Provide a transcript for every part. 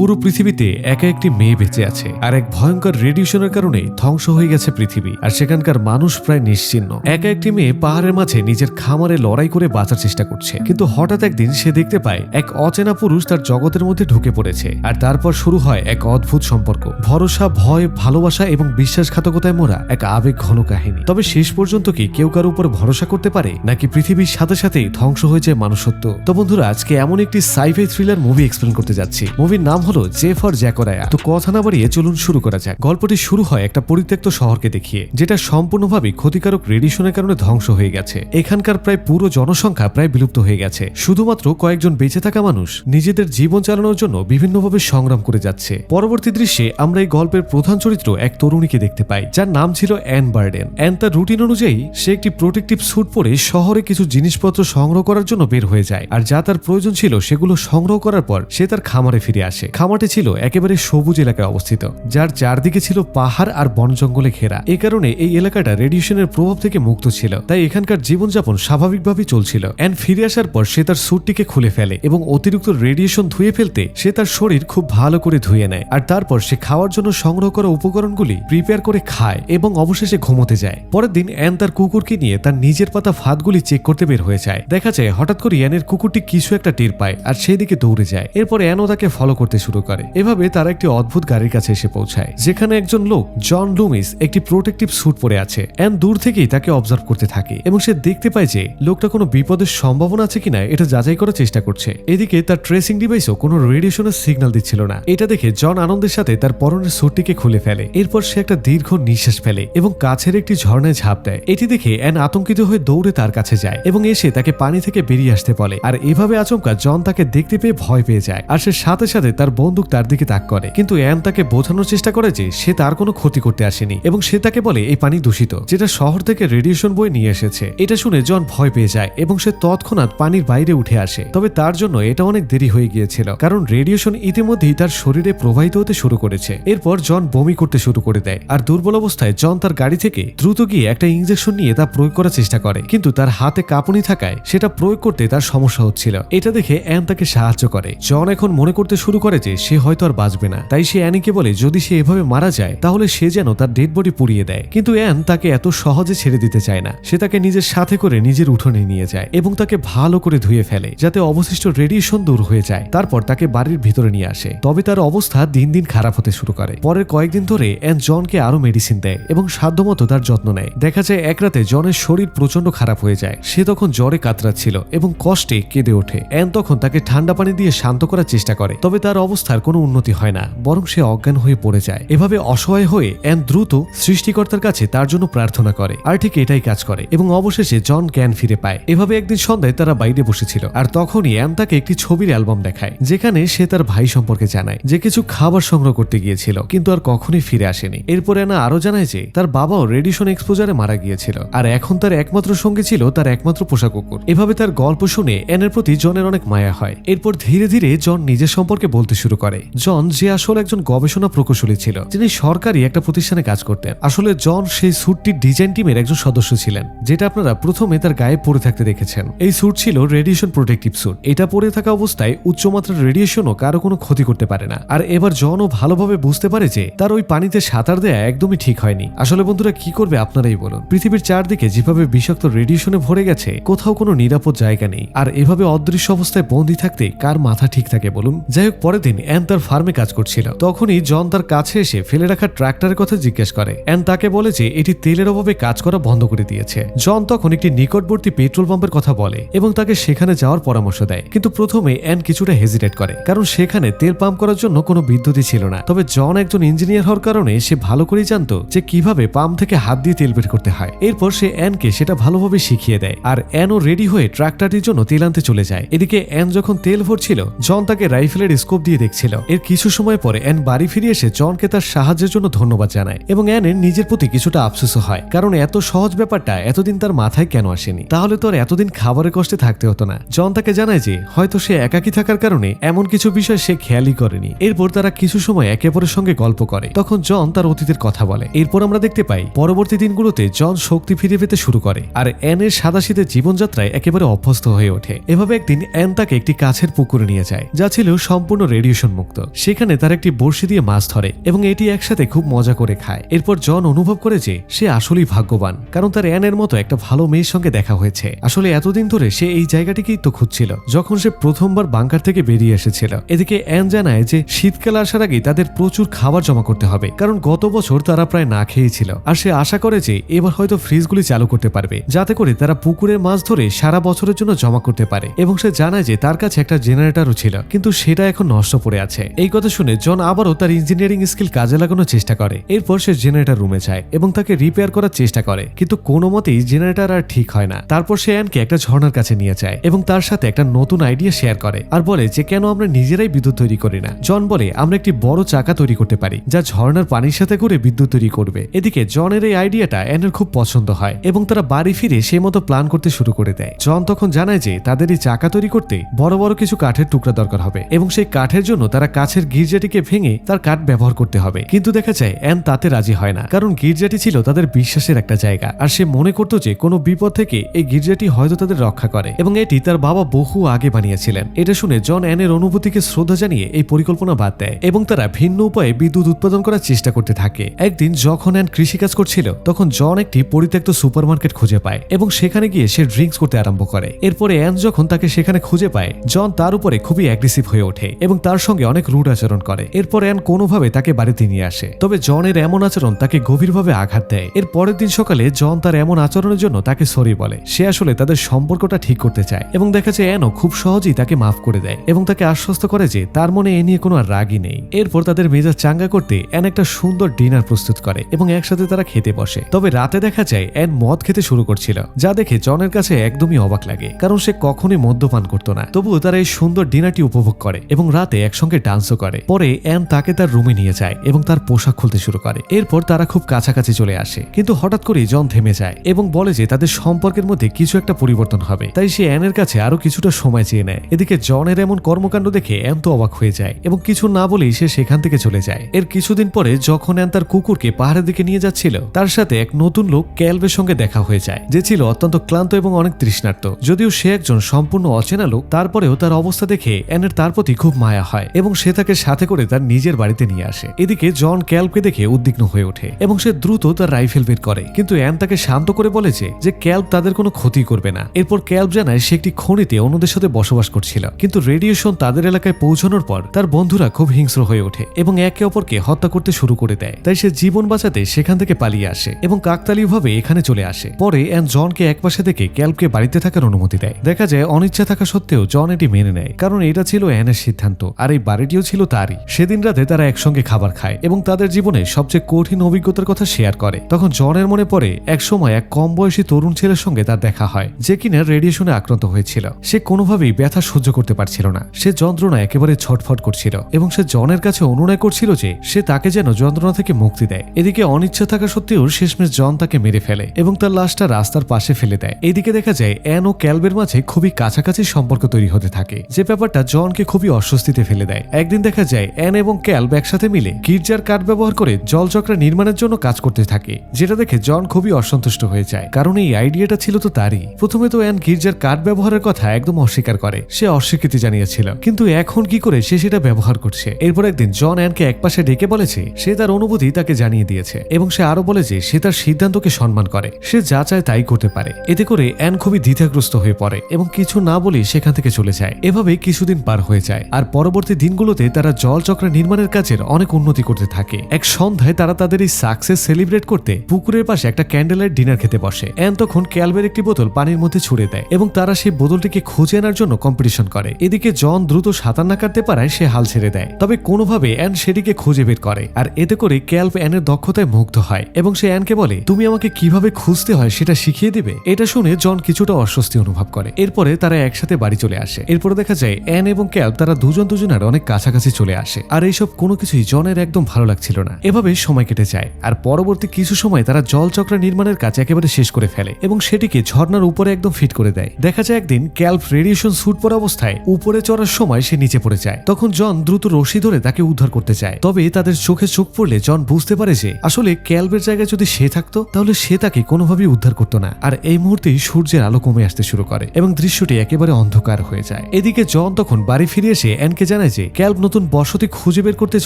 পুরো পৃথিবীতে একা একটি মেয়ে বেঁচে আছে আর এক ভয়ঙ্কর রেডিয়েশনের কারণে ধ্বংস হয়ে গেছে পৃথিবী। আর সেখানকার মানুষ প্রায় নিশ্চিন্ন। একা একটি মেয়ে পাহাড়ের মাঝে নিজের খামারে লড়াই করে বাঁচার চেষ্টা করছে। কিন্তু হঠাৎ একদিন সে দেখতে পায় এক অচেনা পুরুষ তার জগতের মধ্যে ঢুকে পড়েছে। আর তারপর শুরু হয় এক অদ্ভুত সম্পর্ক। ভরসা, ভয়, ভালোবাসা এবং বিশ্বাসঘাতকতায় মোড়া এক আবেগ ঘন কাহিনী। তবে শেষ পর্যন্ত কি কেউ কারও উপর ভরসা করতে পারে? নাকি পৃথিবীর সাথে সাথেই ধ্বংস হয়ে যায় মানুষত্ব? তো বন্ধুরা, আজকে এমন একটি সাইফাই থ্রিলার মুভি এক্সপ্লেন করতে যাচ্ছি। মুভির নাম হলো জে ফর জ্যাকোরায়া। তো কথা না বাড়িয়ে চলুন শুরু করা যাক। গল্পটি শুরু হয় একটা পরিত্যক্ত শহরকে দেখিয়ে, যেটা সম্পূর্ণভাবে ক্ষতিকারক রেডিশনের কারণে ধ্বংস হয়ে গেছে। এখানকার প্রায় পুরো জনসংখ্যা প্রায় বিলুপ্ত হয়ে গেছে। শুধুমাত্র কয়েকজন বেঁচে থাকা মানুষ নিজেদের জীবন চালানোর জন্য বিভিন্নভাবে সংগ্রাম করে যাচ্ছে। পরবর্তী দৃশ্যে আমরা এই গল্পের প্রধান চরিত্র এক তরুণীকে দেখতে পাই, যার নাম ছিল অ্যান বার্ডেন। অ্যান তার রুটিন অনুযায়ী, সে একটি প্রোটেক্টিভ স্যুট পরে শহরে কিছু জিনিসপত্র সংগ্রহ করার জন্য বের হয়ে যায়, আর যা তার প্রয়োজন ছিল সেগুলো সংগ্রহ করার পর সে তার খামারে ফিরে আসে। খামারটি ছিল একেবারে সবুজ এলাকায় অবস্থিত, যার চারদিকে ছিল পাহাড় আর বন জঙ্গলে ঘেরা। এ কারণে এই এলাকাটা রেডিয়েশনের প্রভাব থেকে মুক্ত ছিল। তাই এখানকার জীবনযাপন স্বাভাবিকভাবেই চলছিল। অ্যান ফিরে আসার পর সে তার স্যুটটিকে খুলে ফেলে এবং অতিরিক্ত রেডিয়েশন ধুয়ে ফেলতে সে তার শরীর খুব ভালো করে ধুয়ে নেয়। আর তারপর সে খাওয়ার জন্য সংগ্রহ করা উপকরণগুলি প্রিপেয়ার করে খায় এবং অবশেষে ঘুমোতে যায়। পরের দিন অ্যান তার কুকুরকে নিয়ে তার নিজের পাতা ফাঁদগুলি চেক করতে বের হয়ে যায়। দেখা যায় হঠাৎ করে অ্যানের কুকুরটি কিছু একটা টের পায় আর সেই দিকে দৌড়ে যায়। এরপর অ্যানও তাকে ফলো করতে শুরু করে। এভাবে তারা একটি অদ্ভুত গাড়ির কাছে এসে পৌঁছায়, যেখানে একজন লোক, জন লুমিস, একটি প্রোটেক্টিভ স্যুট পরে আছে। অ্যান দূর থেকেই তাকে অবজার্ভ করতে থাকে এবং সে দেখতে পায় যে লোকটা কোনো বিপদের সম্ভাবনা আছে কিনা, এটা যাচাই করার চেষ্টা করছে। এদিকে তার ট্রেসিং ডিভাইসও কোনো রেডিয়েশনের সিগন্যাল দিচ্ছিল না। এটা দেখে জন আনন্দের সাথে তার পরনের স্যুটটিকে খুলে ফেলে। এরপর সে একটা দীর্ঘ নিঃশ্বাস ফেলে এবং কাছের একটি ঝর্ণায় ঝাঁপ দেয়। এটি দেখে অ্যান আতঙ্কিত হয়ে দৌড়ে তার কাছে যায় এবং এসে তাকে পানি থেকে বেরিয়ে আসতে বলে। আর এভাবে আচমকা জন তাকে দেখতে পেয়ে ভয় পেয়ে যায়। আর সে সাথে সাথে তার বন্দুক তার দিকে তাক করে। কিন্তু অ্যান তাকে বোঝানোর চেষ্টা করে যে সে তার কোনো ক্ষতি করতে আসেনি এবং সে তাকে বলে, এই পানি দূষিত, যেটা শহর থেকে রেডিয়েশন বয়ে নিয়ে এসেছে। এটা শুনে জন ভয় পেয়ে যায় এবং সে তৎক্ষণাৎ পানির বাইরে উঠে আসে। তবে তার জন্য এটা অনেক দেরি হয়ে গিয়েছিল, কারণ রেডিয়েশন ইতিমধ্যেই তার শরীরে প্রবাহিত হতে শুরু করেছে। এরপর জন বমি করতে শুরু করে দেয়, আর দুর্বল অবস্থায় জন তার গাড়ি থেকে দ্রুত গিয়ে একটা ইঞ্জেকশন নিয়ে তা প্রয়োগ করার চেষ্টা করে। কিন্তু তার হাতে কাঁপুনি থাকায় সেটা প্রয়োগ করতে তার সমস্যা হচ্ছিল। এটা দেখে অ্যান তাকে সাহায্য করে। জন এখন মনে করতে শুরু করে যে সে হয়তো আর বাঁচবে না। তাই সে অ্যানিকে বলে, যদি সে এভাবে মারা যায়, তাহলে সে যেন তার ডেড বডি পুড়িয়ে দেয়। কিন্তু অ্যান তাকে এত সহজে ছেড়ে দিতে চায় না। সে তাকে নিজের সাথে করে নিজের উঠোনে নিয়ে যায় এবং তাকে ভালো করে ধুয়ে ফেলে, যাতে অবশিষ্ট রেডিয়েশন দূর হয়ে যায়। তারপর তাকে বাড়ির ভিতরে নিয়ে আসে। তবে তার অবস্থা দিন দিন খারাপ হতে শুরু করে। পরের কয়েকদিন ধরে অ্যান জনকে আরও মেডিসিন দেয় এবং সাধ্যমতো তার যত্ন নেয়। দেখা যায় এক রাতে জনের শরীর প্রচণ্ড খারাপ হয়ে যায়। সে তখন জ্বরে কাতরাচ্ছিল এবং কষ্টে কেঁদে ওঠে। অ্যান তখন তাকে ঠান্ডা পানি দিয়ে শান্ত করার চেষ্টা করে। তবে তার অবস্থার কোনো উন্নতি হয় না, বরং সে অজ্ঞান হয়ে পড়ে যায়। এভাবে অসহায় হয়ে অ্যান দ্রুত সৃষ্টিকর্তার কাছে তার জন্য প্রার্থনা করে। আর ঠিক এটাই কাজ করে এবং অবশেষে জন জ্ঞান ফিরে পায়। এভাবে একদিন সন্ধ্যায় তারা বাইরে বসেছিল আর তখনই অ্যান তাকে একটি ছবির অ্যালবাম দেখায়, যেখানে সে তার ভাই সম্পর্কে জানায় যে কিছু খাবার সংগ্রহ করতে গিয়েছিল, কিন্তু আর কখনোই ফিরে আসেনি। এরপর অ্যানা আরও জানায় যে তার বাবাও রেডিশন এক্সপোজারে মারা গিয়েছিল। আর এখন তার একমাত্র সঙ্গী ছিল তার একমাত্র পোষা কুকুর। এভাবে তার গল্প শুনে অ্যানের প্রতি জনের অনেক মায়া হয়। এরপর ধীরে ধীরে জন নিজের সম্পর্কে বলতে শুরু করে। জন যে আসলে একজন গবেষণা প্রকৌশলী ছিল যিনি সরকারি একটা প্রতিষ্ঠানে কাজ করতেন। আসলে জন সেই স্যুটটির ডিজাইন টিমের একজন সদস্য ছিলেন, যেটা আপনারা প্রথমে তার গায়ে পরে থাকতে দেখেছেন। এই স্যুট ছিল রেডিয়েশন প্রোটেক্টিভ স্যুট। এটা পরে থাকা অবস্থায় উচ্চমাত্রার রেডিয়েশনও কারও কোনো ক্ষতি করতে পারে না। আর এবার জনও ভালোভাবে বুঝতে পারে যে তার ওই পানিতে সাঁতার দেয়া একদমই ঠিক হয়নি। আসলে বন্ধুরা, কি করবে আপনারাই বলুন। পৃথিবীর চারদিকে যেভাবে বিষাক্ত রেডিয়েশনে ভরে গেছে, কোথাও কোনো নিরাপদ জায়গা নেই। আর এভাবে অদৃশ্য অবস্থায় বন্দি থাকতে কার মাথা ঠিক থাকে বলুন? যাই হোক, পরের দিন অ্যান তার ফার্মে কাজ করছিল। তখনই জন তার কাছে এসে ফেলে রাখা ট্রাক্টরের কথা জিজ্ঞেস করে। অ্যান তাকে বলে যে এটি তেলের অভাবে কাজ করা বন্ধ করে দিয়েছে। জন তখন একটি নিকটবর্তী পেট্রোল পাম্পের কথা বলে এবং তাকে সেখানে যাওয়ার পরামর্শ দেয়। কিন্তু প্রথমে অ্যান কিছুটা হেজিটেট করে, কারণ সেখানে তেল পাম্প করার জন্য কোনো বিদ্যুৎই ছিল না। তবে জন একজন ইঞ্জিনিয়ার হওয়ার কারণে সে ভালো করেই জানতো যে কীভাবে পাম্প থেকে হাত দিয়ে তেল বের করতে হয়। এরপর সে অ্যানকে সেটা ভালোভাবে শিখিয়ে দেয় আর অ্যানও রেডি হয়ে ট্রাক্টরটির জন্য তেল আনতে চলে যায়। এদিকে অ্যান যখন তেল ভরছিল, জন তাকে রাইফেলের স্কোপ দিয়ে দেখছিল। এর কিছু সময় পরে অ্যান বাড়ি ফিরে এসে জনকে তার সাহায্যের জন্য ধন্যবাদ জানায় এবং অ্যানের নিজের প্রতি কিছুটা আফসোসও হয়। কারণ এত সহজ ব্যাপারটা এতদিন তার মাথায় কেন আসেনি? তাহলে তো আর এতদিন খাবারের কষ্টে থাকতে হতো না। জন তাকে জানায় যে, হয়তো সে একাকী থাকার কারণে এমন কিছু বিষয় সে খেয়ালই করেনি। এরপর তারা কিছু সময় একে অপরের সঙ্গে গল্প করে। তখন জন তার অতীতের কথা বলে। এরপর আমরা দেখতে পাই, পরবর্তী দিনগুলোতে জন শক্তি ফিরে পেতে শুরু করে আর অ্যানের সাদাশীতের জীবনযাত্রায় একেবারে অভ্যস্ত হয়ে ওঠে। এভাবে একদিন অ্যান তাকে একটি কাছের পুকুরে নিয়ে যায়, যা ছিল সম্পূর্ণ রেডিও রেডিয়েশন মুক্ত। সেখানে তার একটি বড়শি দিয়ে মাছ ধরে এবং এটি একসাথে খুব মজা করে খায়। এরপর জন অনুভব করে যে সে আসলেই ভাগ্যবান, কারণ তার অ্যানের মতো একটা ভালো মেয়ের সঙ্গে দেখা হয়েছে। আসলে এতদিন ধরে সে এই জায়গাটিকেই তো খুঁজছিল, যখন সে প্রথমবার বাংকার থেকে বেরিয়ে এসেছিল। এদিকে অ্যান জানায় যে শীতকাল আসার আগেই তাদের প্রচুর খাবার জমা করতে হবে, কারণ গত বছর তারা প্রায় না খেয়েছিল। আর সে আশা করে যে এবার হয়তো ফ্রিজগুলি চালু করতে পারবে, যাতে করে তারা পুকুরের মাছ ধরে সারা বছরের জন্য জমা করতে পারে। এবং সে জানায় যে তার কাছে একটা জেনারেটরও ছিল, কিন্তু সেটা এখন নষ্ট পড়ে আছে। এই কথা শুনে জন আবারও তার ইঞ্জিনিয়ারিং স্কিল কাজে লাগানোর চেষ্টা করে। এরপর সে জেনারেটর রুমে যায় এবং তাকে রিপেয়ার করার চেষ্টা করে। কিন্তু কোনো মতেই জেনারেটর আর ঠিক হয় না। তারপর সে অ্যানকে একটা ঝর্ণার কাছে নিয়ে যায় এবং তার সাথে একটা নতুন আইডিয়া শেয়ার করে আর বলে যে, কেন আমরা নিজেরাই বিদ্যুৎ তৈরি করি না? জন বলে, আমরা একটি বড় চাকা তৈরি করতে পারি, যা ঝর্ণার পানির সাথে করে বিদ্যুৎ তৈরি করবে। এদিকে জনের এই আইডিয়াটা অ্যানের খুব পছন্দ হয় এবং তারা বাড়ি ফিরে সেই মতো প্ল্যান করতে শুরু করে দেয়। জন তখন জানায় যে, তাদের এই চাকা তৈরি করতে বড় বড় কিছু কাঠের টুকরা দরকার হবে এবং সেই কাঠের জন্য তারা কাছের গির্জাটিকে ভেঙে তার কাঠ ব্যবহার করতে হবে। কিন্তু দেখা যায়, অ্যান তাতে রাজি হয় না। কারণ গির্জাটি ছিল তাদের বিশ্বাসের একটা জায়গা। আর সে মনে করতো যে, কোনো বিপদ থেকে এই গির্জাটি হয়তো তাদের রক্ষা করে। এবং এটি তার বাবা বহু আগে বানিয়েছিলেন। এটা শুনে জন অ্যানের অনুভূতিকে শ্রদ্ধা জানিয়ে এই পরিকল্পনা বাদ দেয় এবং তারা ভিন্ন উপায়ে বিদ্যুৎ উৎপাদন করার চেষ্টা করতে থাকে। একদিন যখন অ্যান কৃষিকাজ করছিল, তখন জন একটি পরিত্যক্ত সুপারমার্কেট খুঁজে পায় এবং সেখানে গিয়ে সে ড্রিঙ্কস করতে আরম্ভ করে। এরপরে অ্যান যখন তাকে সেখানে খুঁজে পায়, জন তার উপরে খুবই অ্যাগ্রেসিভ হয়ে ওঠে এবং তার সঙ্গে অনেক রুড আচরণ করে। এরপর অ্যান কোনোভাবে তাকে বাড়িতে নিয়ে আসে। তবে জনের এমন আচরণ তাকে গভীরভাবে আঘাত দেয়। এর পরের দিন সকালে জন তার এমন আচরণের জন্য তাকে সরি বলে। সে আসলে তাদের সম্পর্কটা ঠিক করতে চায় এবং দেখা যায় অ্যানও খুব সহজেই তাকে মাফ করে দেয় এবং তাকে আশ্বস্ত করে যে তার মনে এ নিয়ে কোনো রাগই নেই। এরপর তাদের মেজাজ চাঙ্গা করতে অ্যান একটা সুন্দর ডিনার প্রস্তুত করে এবং একসাথে তারা খেতে বসে। তবে রাতে দেখা যায় অ্যান মদ খেতে শুরু করছিল, যা দেখে জনের কাছে একদমই অবাক লাগে, কারণ সে কখনোই মদ্যপান করতো না। তবুও তারা এই সুন্দর ডিনারটি উপভোগ করে এবং রাতে একসঙ্গে ডান্সও করে। পরে অ্যান তাকে তার রুমে নিয়ে যায় এবং তার পোশাক খুলতে শুরু করে। এরপর তারা খুব কাছাকাছি চলে আসে। কিন্তু হঠাৎ করেই জন থেমে যায় এবং বলে যে তাদের সম্পর্কের মধ্যে কিছু একটা পরিবর্তন হবে। তাই সে অ্যানের কাছে আরও কিছুটা সময় চেয়ে নেয়। এদিকে জনের এমন কর্মকাণ্ড দেখে অ্যান তো অবাক হয়ে যায় এবং কিছু না বলেই সে সেখান থেকে চলে যায়। এর কিছুদিন পরে যখন অ্যান তার কুকুরকে পাহাড়ের দিকে নিয়ে যাচ্ছিল, তার সাথে এক নতুন লোক ক্যালবের সঙ্গে দেখা হয়ে যায়, যে ছিল অত্যন্ত ক্লান্ত এবং অনেক তৃষ্ণার্ত। যদিও সে একজন সম্পূর্ণ অচেনা লোক, তারপরেও তার অবস্থা দেখে অ্যানের তার প্রতি খুব মায়া হয় এবং সে তাকে সাথে করে তার নিজের বাড়িতে নিয়ে আসে। এদিকে জন ক্যালবকে দেখে উদ্বিগ্ন হয়ে ওঠে এবং সে দ্রুত তার রাইফেল বের করে। কিন্তু অ্যান তাকে শান্ত করে বলেছে যে ক্যাল্প তাদের কোনো ক্ষতি করবে না। এরপর ক্যাল্প জানায় সে একটি খনিতে অন্যদের সাথে বসবাস করছিল। কিন্তু রেডিয়েশন তাদের এলাকায় পৌঁছানোর পর তার বন্ধুরা খুব হিংস্র হয়ে ওঠে এবং একে অপরকে হত্যা করতে শুরু করে দেয়। তাই সে জীবন বাঁচাতে সেখান থেকে পালিয়ে আসে এবং কাকতালীয়ভাবে এখানে চলে আসে। পরে অ্যান জনকে একপাশে থেকে ক্যাল্পকে বাড়িতে থাকার অনুমতি দেয়। দেখা যায় অনিচ্ছা থাকা সত্ত্বেও জন এটি মেনে নেয়, কারণ এটা ছিল অ্যানের সিদ্ধান্ত। আর এই বাড়িটিও ছিল তারই। সেদিন রাতে তারা একসঙ্গে খাবার খায় এবং তাদের জীবনে সবচেয়ে কঠিন অভিজ্ঞতার কথা শেয়ার করে। তখন জনের মনে পড়ে এক সময় এক কম বয়সী তরুণ ছেলের সঙ্গে তার দেখা হয়, যে কিনা রেডিয়েশনে আক্রান্ত হয়েছিল। সে কোনোভাবেই ব্যথা সহ্য করতে পারছিল না। সে যন্ত্রণা একেবারে ছটফট করছিল এবং সে জনের কাছে অনুনয় করছিল যে, সে তাকে যেন যন্ত্রণা থেকে মুক্তি দেয়। এদিকে অনিচ্ছা থাকা সত্ত্বেও শেষমেশ জন তাকে মেরে ফেলে এবং তার লাশটা রাস্তার পাশে ফেলে দেয়। এদিকে দেখা যায়, অ্যান ও ক্যালবের মাঝে খুবই কাছাকাছি সম্পর্ক তৈরি হতে থাকে, যে ব্যাপারটা জনকে খুবই অস্বস্তিতে ফেলে দেয়। একদিন দেখা যায়, অ্যান এবং ক্যালব একসাথে মিলে গির্জার কাঠ ব্যবহার করে জলচক্র নির্মাণের জন্য কাজ করতে থাকে, যেটা দেখে জন খুবই অসন্তুষ্ট হয়ে যায়, কারণ এই আইডিয়াটা ছিল তো তারই। প্রথমে তো অ্যান গির্জার কাঠ ব্যবহারের কথা একদম অস্বীকার করে, সে অস্বীকৃতি জানিয়েছিল, কিন্তু এখন কি করে সে সেটা ব্যবহার করছে? এরপর একদিন জন অ্যানকে একপাশে ডেকে বলেছে, সে তার অনুভূতি তাকে জানিয়ে দিয়েছে, এবং সে আরও বলে যে সে তার সিদ্ধান্তকে সম্মান করে, সে যা চায় তাই করতে পারে। এতে করে অ্যান খুবই দ্বিধাগ্রস্ত হয়ে পড়ে, এবং কিছু না বলে সেখান থেকে চলে যায়। এভাবে কিছুদিন পার হয়ে যায়, আর পরবর্তী দিনগুলোতে তারা জলচক্র নির্মাণের কাজের অনেক উন্নতি করতে থাকে। এক সন্ধ্যায় তারা তাদের এই সাকসেস সেলিব্রেট করতে পুকুরের পাশে একটা ক্যান্ডেলাইট ডিনার খেতে বসে। অ্যান তখন ক্যালবের একটি বোতল পানির মধ্যে ছুড়ে দেয় এবং তারা সেই বোতলটিকে খুঁজে আনার জন্য কম্পিটিশন করে। এদিকে জন দ্রুত সাঁতার না কাটতে পারায় সে হাল ছেড়ে দেয়। তবে কোনোভাবে অ্যান সেটিকে খুঁজে বের করে। আর এতে করে ক্যালব অ্যানের দক্ষতায় মুগ্ধ হয় এবং সে অ্যানকে বলে, তুমি আমাকে কীভাবে খুঁজতে হয় সেটা শিখিয়ে দিবে? এটা শুনে জন কিছুটা অস্বস্তি অনুভব করে। এরপরে তারা একসাথে বাড়ি চলে আসে। এরপরে দেখা যায় অ্যান এবং ক্যালব তারা দুজন দুজন দুজনের অনেক কাছাকাছি চলে আসে। আর এইসব কোনো কিছুই জনের একদম ভালো লাগছিল না। এভাবে সময় কেটে যায়, আর পরবর্তী কিছু সময় তারা জলচক্র নির্মাণের কাজ একেবারে শেষ করে ফেলে এবং সেটিকে ঝর্ণার উপরে একদম ফিট করে দেয়। দেখা যায় একদিন ক্যালফ রেডিয়েশন স্যুট পরা অবস্থায় উপরে চড়ার সময় সে নিচে পড়ে যায়। তখন জন দ্রুত রশি ধরে তাকে উদ্ধার করতে চায়। তবে তাদের চোখে চোখ পড়লে জন বুঝতে পারে যে, আসলে ক্যালবের জায়গায় যদি সে থাকতো, তাহলে সে তাকে কোনোভাবেই উদ্ধার করতো না। আর এই মুহূর্তেই সূর্যের আলো কমে আসতে শুরু করে এবং দৃশ্যটি একেবারে অন্ধকার হয়ে যায়। এদিকে জন তখন বাড়ি ফিরে এসে অ্যানকে জানায় যে ক্যাল্প নতুন বসতি খুঁজে বের করতে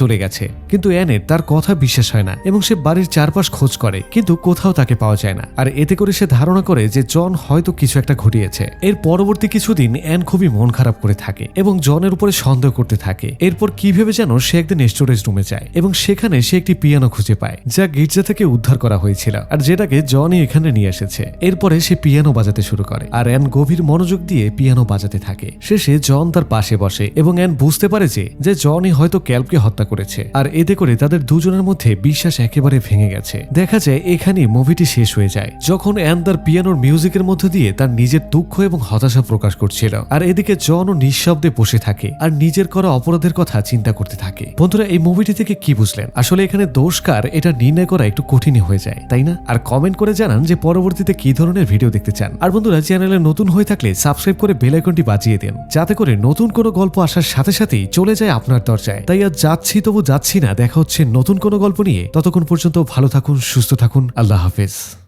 চলে গেছে। কিন্তু অ্যানের তার কথা বিশ্বাস হয় না এবং সে বাড়ির চারপাশ খোঁজ করে, কিন্তু কোথাও তাকে পাওয়া যায় না। আর এতে করে সে ধারণা করে যে জন হয়তো কিছু একটা ঘটিয়েছে। এর পরবর্তী কিছুদিন অ্যান খুবই মন খারাপ করে থাকে এবং জনের উপরে সন্দেহ করতে থাকে। এরপর কি ভেবে যেন সে একদিন স্টোরেজ রুমে যায় এবং সেখানে সে একটি পিয়ানো খুঁজে পায়, যা গির্জা থেকে উদ্ধার করা হয়েছিল আর যেটাকে জনই এখানে নিয়ে এসেছে। এরপরে সে পিয়ানো বাজাতে শুরু করে। আর অ্যান গভীর মনোযোগ দিয়ে পিয়ানো বাজাতে থাকে। শেষে জন তার পাশে বসে এবং অ্যান বুঝতে পারে যে যে জনই হয়তো ক্যালপকে হত্যা করেছে। আর এতে করে তাদের দুজনের মধ্যে বিশ্বাস একেবারে ভেঙে গেছে। দেখা যায় এখানে মুভিটি শেষ হয়ে যায়, যখন অ্যান তার পিয়ানোর মিউজিকের মধ্যে দিয়ে তার নিজের দুঃখ এবং হতাশা প্রকাশ করছিল। আর এদিকে জন ও নিঃশব্দে বসে থাকে আর নিজের করা অপরাধের কথা চিন্তা করতে থাকে। বন্ধুরা, এই মুভিটি থেকে কি বুঝলেন? আসলে এখানে দোষকার এটা নির্ণয় করা একটু কঠিনই হয়ে যায়, তাই না? আর কমেন্ট করে জানান যে পরবর্তীতে কি ধরনের ভিডিও দেখতে চান। আর বন্ধুরা, চ্যানেলে নতুন হয়ে থাকলে সাবস্ক্রাইব করে বেল আইকনটি বাজিয়ে দেন। যাতে করে নতুন কোনো গল্প আসার সাথে সাথে সাথেই চলে যায় আপনার দরজায়। তাই আর যাচ্ছি তবু যাচ্ছি না, দেখা হচ্ছে নতুন কোনো গল্প নিয়ে। ততক্ষণ পর্যন্ত ভালো থাকুন, সুস্থ থাকুন, আল্লাহ হাফেজ।